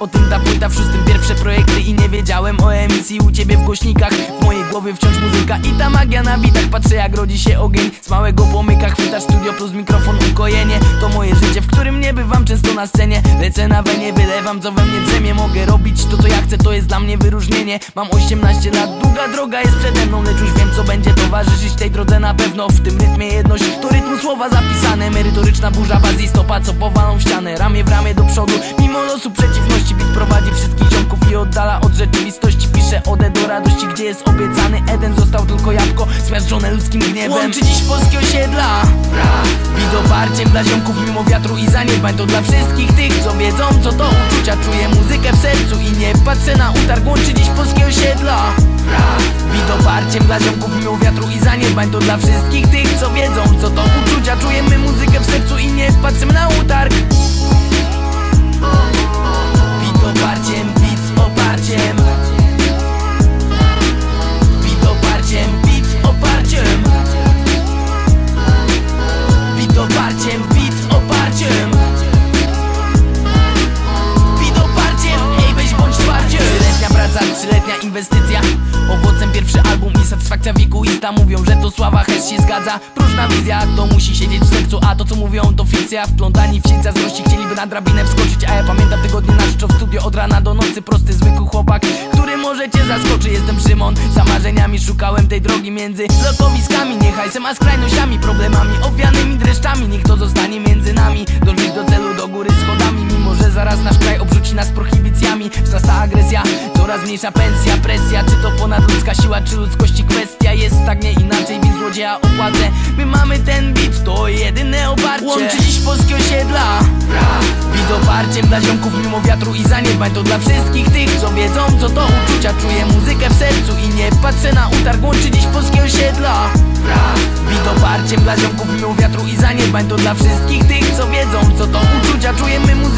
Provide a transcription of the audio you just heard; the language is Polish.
O tym ta płyta, w szóstym pierwsze projekty. I nie wiedziałem o emisji u ciebie w głośnikach. W mojej głowie wciąż muzyka i ta magia na bitach. Patrzę jak rodzi się ogień Z małego płomyka chwytasz studio plus mikrofon ukojenie. To moje życie, w którym nie bywam często na scenie. Lecę na wenie, wylewam co we mnie drzemie. Mogę robić to co ja chcę, to jest dla mnie wyróżnienie. Mam 18 lat, długa droga jest przede mną. Lecz już wiem co będzie towarzyszyć tej drodze na pewno. W tym rytmie jedność, rytmu słowa zapisane. Merytoryczna burza baz i stopa, co powalą ścianę Ramię w ramię do przodu, mimo losu przeciwności. Bit prowadzi wszystkich ziomków i oddala od rzeczywistości. Pisze odę do radości, gdzie jest obiecany. Eden Został tylko jabłko, zmiażdżone ludzkim gniewem. Łączy dziś polskie osiedla. Bit oparciem dla ziomków mimo wiatru i zaniedbań To dla wszystkich tych, co wiedzą co to uczucia. Czuję muzykę w sercu i nie patrzę na utarg. Łączy dziś polskie osiedla. Bit oparciem dla ziomków mimo wiatru i zaniedbań To dla wszystkich tych, co wiedzą co to uczucia. Czujemy muzykę w sercu i nie patrzymy na utarg. Bit oparciem, bit oparciem. Bit oparciem, bit oparciem. Bit oparciem, bit oparciem. Bit oparciem, ej weź bądź twardziem. Trzyletnia praca, trzyletnia inwestycja. Owocem pierwszy album i satysfakcja wiekuista Mówią, że to sława, hez się zgadza. Próżna wizja, to musi siedzieć w sercu. A to co mówią to fikcja. Wplątani w sieć zazdrości chcieliby na drabinę wskoczyć. A ja pamiętam tygodnie na w studio od rana do nocy. Prosty, zwykły chłopak, który może cię zaskoczy. Jestem Szymon, za marzeniami szukałem tej drogi między Lokowiskami, nie hajsem, a skrajnościami Problemami, owianymi dreszczami. Niech to zostanie między nami. Dążyć do celu, do góry schodami. Mimo, że zaraz nasz kraj obrzuci nas prohibicjami. Wzrasta agresja, coraz mniejsza pensja Presja, czy to ponadludzka siła, czy ludzkości kwestia? Jest tak nie inaczej, więc złodzieja opłacę. My mamy ten bit, to jedyne oparcie. Łączy dziś polskie osiedla Bit oparciem dla ziomków mimo wiatru i zaniedbań To dla wszystkich tych, co wiedzą co to uczucia. Czuję muzykę w sercu i nie patrzę na utarg. Łączy dziś polskie osiedla Bit oparciem dla ziomków mimo wiatru i zaniedbań To dla wszystkich tych, co wiedzą co to uczucia. Czujemy muzykę